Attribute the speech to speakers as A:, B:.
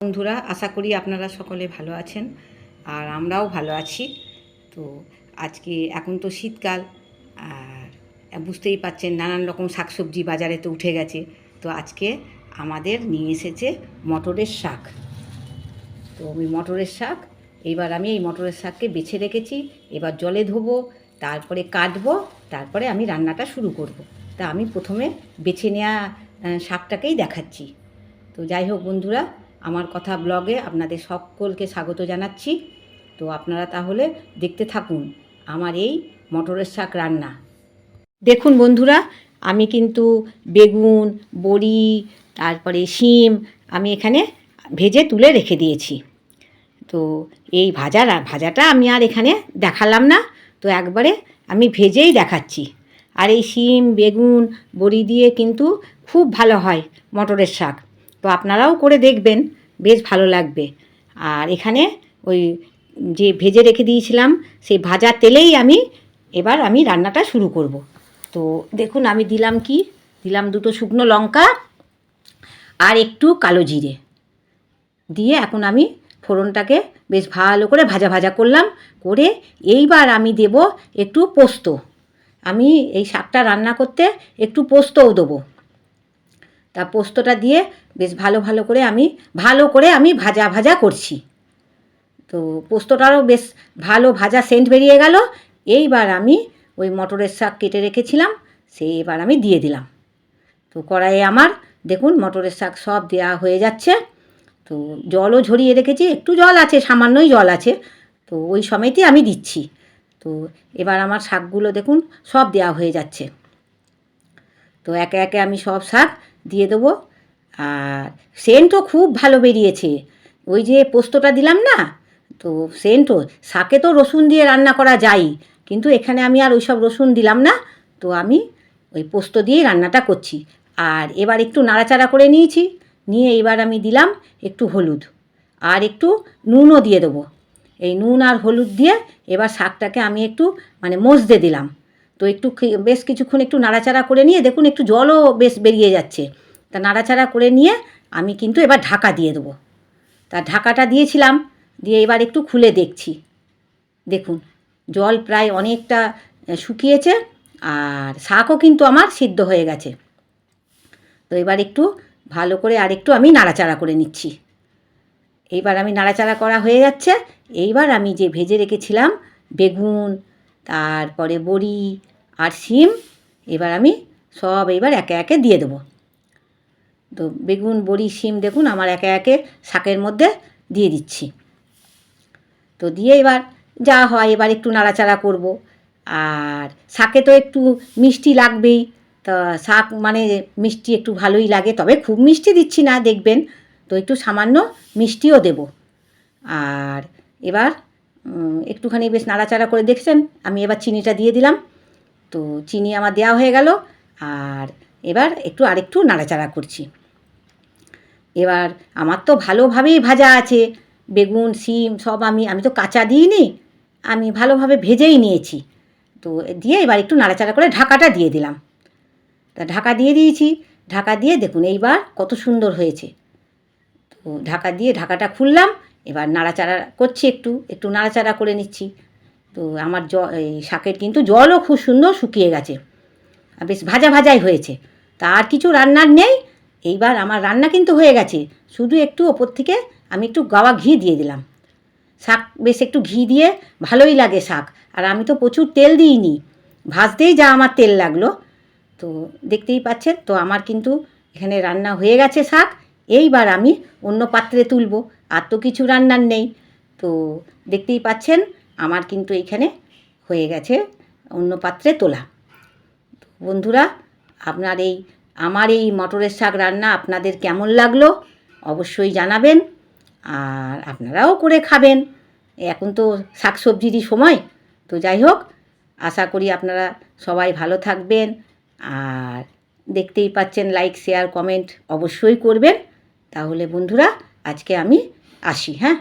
A: বন্ধুরা, আশা করি আপনারা সকলে ভালো আছেন আর আমরাও ভালো আছি। তো আজকে এখন তো শীতকাল, আর বুঝতেই পাচ্ছেন নানান রকম শাকসবজি বাজারে তো উঠে গেছে। তো আজকে আমাদের নিয়ে এসেছে মটরের শাক। তো ওই মটরের শাক এবার আমি এই মটরের শাককে বেছে রেখেছি, এবার জলে ধোবো, তারপরে কাটবো, তারপরে আমি রান্নাটা শুরু করব। তা আমি প্রথমে বেছে নেওয়া শাকটাকেই দেখাচ্ছি। তো যাই হোক বন্ধুরা আমার কথা ব্লগে আপনাদের সকলকে স্বাগত জানাচ্ছি। তো আপনারা তাহলে দেখতে থাকুন আমার এই মটরের শাক রান্না। দেখুন বন্ধুরা, আমি কিন্তু বেগুন, বড়ি, তারপরে শিম আমি এখানে ভেজে তুলে রেখে দিয়েছি। তো এই ভাজা ভাজাটা আমি আর এখানে দেখালাম না। তো একবারে আমি ভেজেই দেখাচ্ছি। আর এই শিম, বেগুন, বড়ি দিয়ে কিন্তু খুব ভালো হয় মটরের শাক। তো আপনারাও করে দেখবেন, বেশ ভালো লাগবে। আর এখানে ওই যে ভেজে রেখে দিয়েছিলাম, সেই ভাজা তেলেই আমি এবার আমি রান্নাটা শুরু করব। তো দেখুন আমি দিলাম কি? দিলাম দুটো শুকনো লঙ্কা আর একটু কালো জিরে। দিয়ে এখন আমি ফোড়নটাকে বেশ ভালো করে ভাজা ভাজা করলাম, করে এইবার আমি দেব একটু পোস্ত। আমি এই শাকটা রান্না করতে একটু পোস্তও দেবো। তা পোস্তটা দিয়ে বেশ ভালো ভালো করে আমি, ভালো করে আমি ভাজা ভাজা করছি। তো পোস্তটারও বেশ ভালো ভাজা সেন্ট বেরিয়ে গেল। এইবার আমি ওই মটরের শাক কেটে রেখেছিলাম, সেই এবার আমি দিয়ে দিলাম। তো কড়াইয়ে আমার, দেখুন মটরের শাক সব দেওয়া হয়ে যাচ্ছে। তো জলও ঝরিয়ে রেখেছি, একটু জল আছে, সামান্যই জল আছে। তো ওই সময়তেই আমি দিচ্ছি। তো এবার আমার শাকগুলো দেখুন, সব দেওয়া হয়ে যাচ্ছে। তো একে একে আমি সব শাক দিয়ে দেবো। আর সেন্টও খুব ভালো বেরিয়েছে। ওই যে পোস্তটা দিলাম না, তো সেন্টও, শাকে তো রসুন দিয়ে রান্না করা যায়, কিন্তু এখানে আমি আর ওইসব রসুন দিলাম না, তো আমি ওই পোস্ত দিয়েই রান্নাটা করছি। আর এবার একটু নাড়াচাড়া করে নিয়েছি, নিয়ে এবার আমি দিলাম একটু হলুদ। আর একটু নুনও দিয়ে দেবো। এই নুন আর হলুদ দিয়ে এবার শাকটাকে আমি একটু মানে মজতে দিলাম। তো একটু বেশ কিছুক্ষণ একটু নাড়াচাড়া করে নিয়ে দেখুন একটু জলও বেশ বেরিয়ে যাচ্ছে। তা নাড়াচাড়া করে নিয়ে আমি কিন্তু এবার ঢাকা দিয়ে দেবো। তা ঢাকাটা দিয়েছিলাম, দিয়ে এবার একটু খুলে দেখছি। দেখুন, জল প্রায় অনেকটা শুকিয়েছে আর শাকও কিন্তু আমার সিদ্ধ হয়ে গেছে। তো এবার একটু ভালো করে আর একটু আমি নাড়াচাড়া করে নিচ্ছি। এইবার আমি নাড়াচাড়া করা হয়ে যাচ্ছে। এইবার আমি যে ভেজে রেখেছিলাম বেগুন তারপরে বড়ি আর শিম, এবার আমি সব এবার একে একে দিয়ে দেবো। তো বেগুন, বড়ি, শিম দেখুন আমার একে একে শাকের মধ্যে দিয়ে দিচ্ছি। তো দিয়ে এবার যা হয় এবার একটু নাড়াচাড়া করব। আর শাকে তো একটু মিষ্টি লাগবেই, তা শাক মানে মিষ্টি একটু ভালোই লাগে, তবে খুব মিষ্টি দিচ্ছি না, দেখবেন। তো একটু সামান্য মিষ্টিও দেব। আর এবার একটুখানি বেশ নাড়াচাড়া করে দেখছেন, আমি এবার চিনিটা দিয়ে দিলাম। তো চিনি আমার দেওয়া হয়ে গেল, আর এবার একটু আরেকটু নাড়াচাড়া করছি। এবার আমার তো ভালোভাবেই ভাজা আছে, বেগুন, শিম সব আমি আমি তো কাঁচা দিইনি, আমি ভালোভাবে ভেজেই নিয়েছি। তো দিয়ে এবার একটু নাড়াচাড়া করে ঢাকাটা দিয়ে দিলাম। তা ঢাকা দিয়ে দিয়েছি, ঢাকা দিয়ে দেখুন এইবার কত সুন্দর হয়েছে। তো ঢাকা দিয়ে ঢাকাটা খুললাম এবার নাড়াচাড়া করছি একটু একটু নাড়াচাড়া করে নিচ্ছি। তো আমার জ, এই শাকের কিন্তু জলও খুব সুন্দর শুকিয়ে গেছে। বেশ ভাজা ভাজাই হয়েছে। তা আর কিছু রান্নার নেই। এইবার আমার রান্না কিন্তু হয়ে গেছে। শুধু একটু ওপর থেকে আমি একটু গাওয়া ঘি দিয়ে দিলাম। শাক বেশ একটু ঘি দিয়ে ভালোই লাগে শাক। আর আমি তো প্রচুর তেল দিইনি। ভাজতেই যা আমার তেল লাগল। তো দেখতেই পাচ্ছেন, তো আমার কিন্তু এখানে রান্না হয়ে গেছে শাক। এইবার আমি অন্য পাত্রে তুলবো। আর তো কিছু রান্নার নেই। তো দেখতেই পাচ্ছেন, আমার কিন্তু এইখানে হয়ে গেছে অন্য পাত্রে তোলা। বন্ধুরা, আপনার এই, আমার এই মটরের শাক রান্না আপনাদের কেমন লাগল অবশ্যই জানাবেন আর আপনারাও করে খাবেন। এখন তো শাক সবজিরই সময়। তো যাই হোক, আশা করি আপনারা সবাই ভালো থাকবেন আর দেখতেই পাচ্ছেন লাইক শেয়ার কমেন্ট অবশ্যই করবেন। তাহলে বন্ধুরা, আজকে আমি আসি হ্যাঁ